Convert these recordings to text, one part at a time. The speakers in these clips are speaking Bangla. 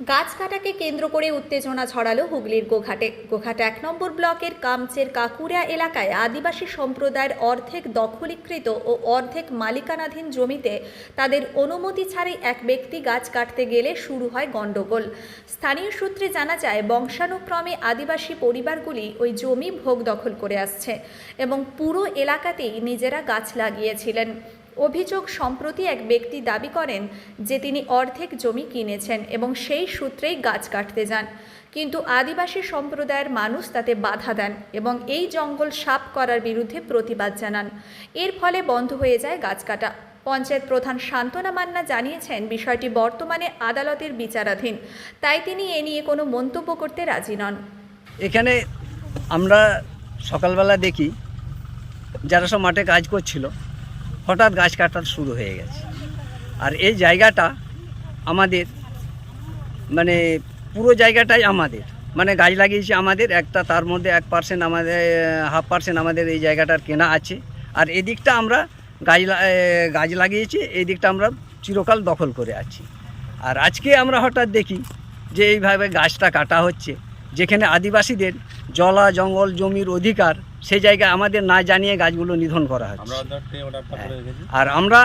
গাছ কাটাকে কেন্দ্র করে উত্তেজনা ছড়ালো হুগলির গোঘাটে। গোঘাট এক নম্বর ব্লকের কামচের কাকুরিয়া এলাকায় আদিবাসী সম্প্রদায়ের অর্ধেক দখলীকৃত ও অর্ধেক মালিকানাধীন জমিতে তাদের অনুমতি ছাড়াই এক ব্যক্তি গাছ কাটতে গেলে শুরু হয় গণ্ডগোল। স্থানীয় সূত্রে জানা যায়, বংশানুক্রমে আদিবাসী পরিবারগুলি ওই জমি ভোগ দখল করে আসছে এবং পুরো এলাকাতেই নিজেরা গাছ লাগিয়েছিলেন। অভিযোগ সম্প্রতি এক ব্যক্তি দাবি করেন যে তিনি অর্ধেক জমি কিনেছেন এবং সেই সূত্রেই গাছ কাটতে যান। কিন্তু আদিবাসী সম্প্রদায়ের মানুষ তাতে বাধা দেন এবং এই জঙ্গল সাফ করার বিরুদ্ধে প্রতিবাদ জানান। এর ফলে বন্ধ হয়ে যায় গাছ কাটা। পঞ্চায়েত প্রধান শান্তনা মান্না জানিয়েছেন, বিষয়টি বর্তমানে আদালতের বিচারাধীন, তাই তিনি এ নিয়ে কোনো মন্তব্য করতে রাজি নন। এখানে আমরা সকালবেলা দেখি, যারা সব মাঠে কাজ করছিল হঠাৎ গাছ কাটা শুরু হয়ে গেছে। আর এই জায়গাটা আমাদের মানে পুরো জায়গাটাই আমাদের। মানে গাছ লাগিয়েছি আমাদের, একটা তার মধ্যে এক পার্সেন্ট আমাদের হাফ পার্সেন্ট আমাদের এই জায়গাটার কেনা আছে। আর এদিকটা আমরা গাছ গাছ লাগিয়েছি এই দিকটা আমরা চিরকাল দখল করে আছি। আর আজকে আমরা হঠাৎ দেখি যে এইভাবে গাছটা কাটা হচ্ছে, যেখানে আদিবাসীদের জলা, জঙ্গল, জমির অধিকার সেই জায়গায় আমাদের না জানিয়ে গাছগুলো নিধন করা হচ্ছে। আর আমরা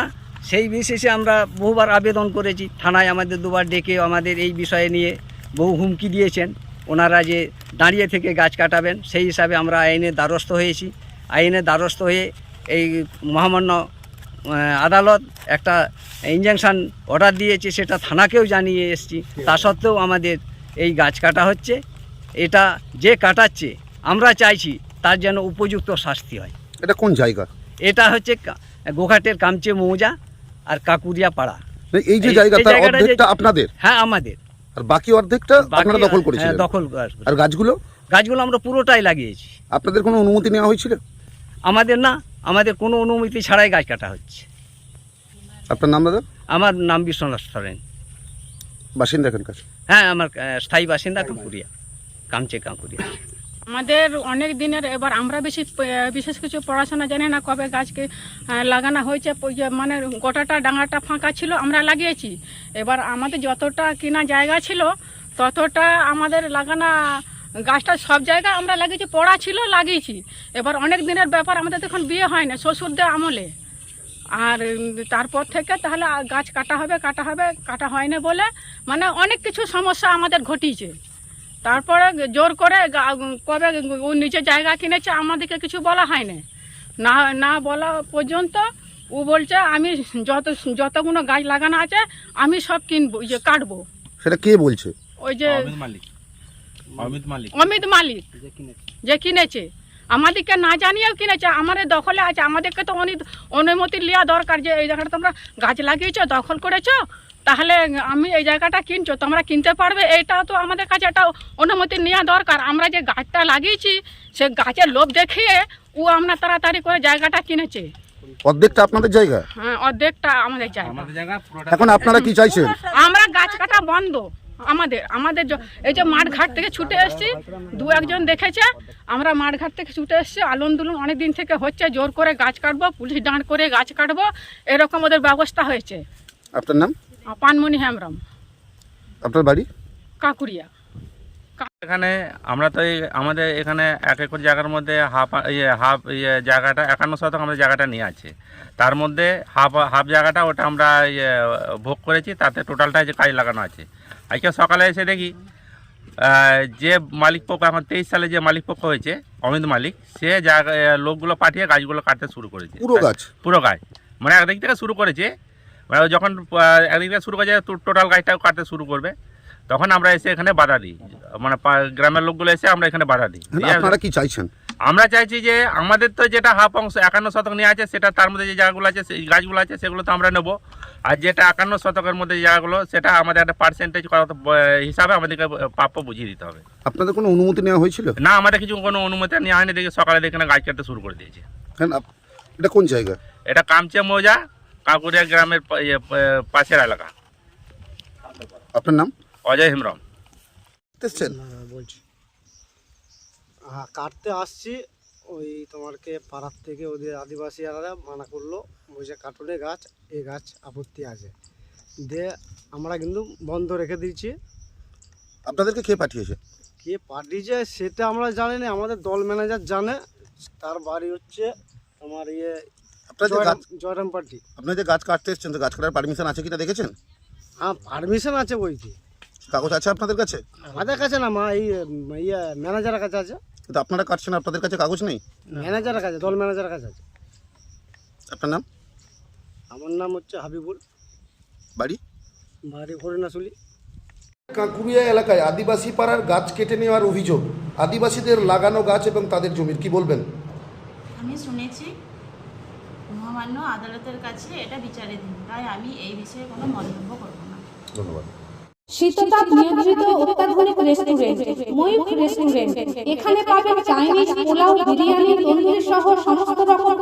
সেই বিশেষে আমরা বহুবার আবেদন করেছি থানায় আমাদের দুবার ডেকে আমাদের এই বিষয়ে নিয়ে বহু হুমকি দিয়েছেন। ওনারা যে দাঁড়িয়ে থেকে গাছ কাটাবেন সেই হিসাবে আমরা আইনের দ্বারস্থ হয়েছি। আইনের দ্বারস্থ হয়ে এই মহামান্য আদালত একটা ইঞ্জেকশন অর্ডার দিয়েছে সেটা থানাকেও জানিয়ে এসেছি। তা সত্ত্বেও আমাদের এই গাছ কাটা হচ্ছে। এটা যে কাটাচ্ছে আমরা চাইছি তার যেন উপযুক্ত শাস্তি হয়। এটা কোন জায়গা? এটা হচ্ছে গোঘাটের কামচে মৌজা আর কাকুরিয়া পাড়া মানে এই যে জায়গা তার অর্ধেকটা আপনাদের? হ্যাঁ আমাদের। আর বাকি অর্ধেকটা আপনারা দখল হ্যাঁ, করেছিলেন? দখল আর গাছগুলো? গাছগুলো আমরা পুরোটাই লাগিয়েছি। আপনাদের কোনো অনুমতি নেওয়া হয়েছিল? আমাদের না আমাদের কোনো অনুমতি ছাড়াই গাছ কাটা হচ্ছে। আপনার নাম দাদা? আমার নাম বিশ্বনাথ সরেন। বাসিন্দা এখানকার? হ্যাঁ আমার স্থায়ী বাসিন্দা কাকুরিয়া কামচে কাকুরিয়া। আমাদের অনেক দিনের এবার আমরা বেশি বিশেষ কিছু পড়াশোনা জানি না কবে গাছকে লাগানো হয়েছে ইয়ে মানে গোটাটা ডাঙাটা ফাঁকা ছিল, আমরা লাগিয়েছি। এবার আমাদের যতটা কিনা জায়গা ছিল, ততটা আমাদের লাগানো গাছটা সব জায়গায় আমরা লাগিয়েছি, পড়া ছিল, লাগিয়েছি। এবার অনেক দিনের ব্যাপার, আমাদের তখন বিয়ে হয় না, শ্বশুরদের আমলে। আর তারপর থেকে তাহলে গাছ কাটা হবে কাটা হবে, কাটা হয় না বলে মানে অনেক কিছু সমস্যা আমাদের ঘটিয়েছে। তারপরে জোর করে গা- কবে ও নিজে জায়গা কিনেছে আমাদেরকে কিছু বলা হয় না না না বলা পর্যন্ত ও বলছে আমি যত যতগুলো গাছ লাগানো আছে আমি সব কিনবো যে কাটবো। সেটা কে বলছে? ওই যে অমিত মালিক। অমিত মালিক। অমিত মালিক যে কিনেছে। আমাদেরকে না জানিয়েও কিনেছে আমাদের দখলে আছে আমাদেরকে তো অনি- অনুমতি নেওয়া দরকার যে এই জায়গাটা তোমরা গাছ লাগিয়েছো দখল করেছ তাহলে আমি এই জায়গাটা কিনছো তোমরা কিনতে পারবে এইটাও তো আমাদের কাছে একটা অনুমতি নেওয়া দরকার। আমরা যে গাছটা লাগিয়েছি সে গাছের লোভ দেখিয়ে ও আমরা তাড়াতাড়ি করে জায়গাটা কিনেছে। অর্ধেকটা আপনাদের জায়গা? হ্যাঁ অর্ধেকটা আমাদের জায়গা। আমাদের জায়গা পুরোটা এখন আপনারা কি চাইছেন? আমরা গাছ কাটা বন্ধ আমাদের আমাদের এই যে মাঠ ঘাট থেকে ছুটে এসেছি দু একজন দেখেছে আমরা মাঠ ঘাট থেকে ছুটে এসেছি আলন দুলন অনেক দিন থেকে হচ্ছে জোর করে গাছ কাটবো পুলিশ দাঁড় করে গাছ কাটবো এরকম ওদের ব্যবস্থা হয়েছে। আপনার নাম? পানমণি হেমব্রম। আপনার বাড়ি? কাকুরিয়া। এখানে আমরা তো এই আমাদের এখানে এক একর জায়গার মধ্যে হাফ ইয়ে হাফ ইয়ে জায়গাটা একান্ন শতক আমাদের জায়গাটা নিয়ে আছে। তার মধ্যে হাফ হাফ জায়গাটা ওটা আমরা ইয়ে ভোগ করেছি তাতে টোটালটা যে কাজ লাগানো আছে। আজকে সকালে এসে দেখি যে মালিক পক্ষ এখন তেইশ সালে যে মালিক পক্ষ হয়েছে অমিত মালিক সে জায়গা লোকগুলো পাঠিয়ে গাছগুলো কাটতে শুরু করেছে। পুরো গাছ? পুরো গাছ। মানে একদিক থেকে শুরু করেছে মানে যখন একদিক শুরু করেছে টোটাল গাছটাও কাটতে শুরু করবে তখন আমরা এসে এখানে বাধা দিই। মানে গ্রামের লোকগুলো এসে আমরা এখানে বাধা দিই। আপনারা কি চাইছেন? আমরা চাইছি যে আমাদের তো যেটা হাফ অংশ একান্ন শতক নিয়ে আছে সেটা তার মধ্যে যে জায়গাগুলো আছে সেই গাছগুলো আছে সেগুলো তো আমরা নেব। আর যেটা একান্ন শতকের মধ্যে যে জায়গাগুলো সেটা আমাদের একটা পার্সেন্টেজ হিসাবে আমাদেরকে প্রাপ্য বুঝিয়ে দিতে হবে। আপনাদের কোনো অনুমতি নেওয়া হয়েছিল? না আমাদের কিছু কোনো অনুমতি নেওয়া হয়নি দেখি সকালে দেখে গাছ কাটতে শুরু করে দিয়েছে। এটা কোন জায়গা? এটা কামচে মৌজা কাকুরিয়া গ্রামের ইয়ে, পাশের এলাকা। আপনার নাম? অজয় হেমব্রম। এসছেন হ্যাঁ কাটতে আসছি। ওই তোমারকে পাড়ার থেকে ওদের আদিবাসীরা মানা করল বলছে কাটুনে গাছ এই গাছ আপত্তি আছে। দিয়ে আমরা কিন্তু বন্ধ রেখে দিয়েছি। আপনাদেরকে কে পাঠিয়েছে? কে পাঠিয়েছে সেটা আমরা জানি না আমাদের দল ম্যানেজার জানে। তার বাড়ি হচ্ছে তোমার ইয়ে আপনারা যে গাছ জয়রাম পার্টি আপনারা যে গাছ কাটতে এসছেন তো গাছ কাটার পারমিশন আছে কিনা দেখেছেন? হ্যাঁ পারমিশন আছে বইটি কাগজ আছে আপনাদের কাছে? আমাদের কাছে না মা এই ইয়ে ম্যানেজারের কাছে আছে। কিন্তু আপনারা কাটছেন আপনাদের কাছে কাগজ নেই? ম্যানেজারের কাছে দল ম্যানেজারের কাছে আছে। আপনার নাম? আমার নাম হচ্ছে হাবিবুল। বাড়ি? বাড়ি হরিণাশুলি কাঁকুড়িয়া এলাকায় আদিবাসী পাড়ার গাছ কেটে নেওয়ার অভিযোগ। আদিবাসীদের লাগানো গাছ এবং তাদের জমির কি বলবেন? আমি শুনেছি মহামান্য আদালতের কাছে এটা বিচারে দিন। তাই আমি এই বিষয়ে কোনো মন্তব্য করব না। ধন্যবাদ। শীততাপ নিয়ন্ত্রিত অত্যাধুনিক রেস্টুরেন্ট ময়ূখ রেস্টুরেন্ট। এখানে পাবেন চাইনিজ পোলাও বিরিয়ানি তন্দুরি সহ সমস্ত রকম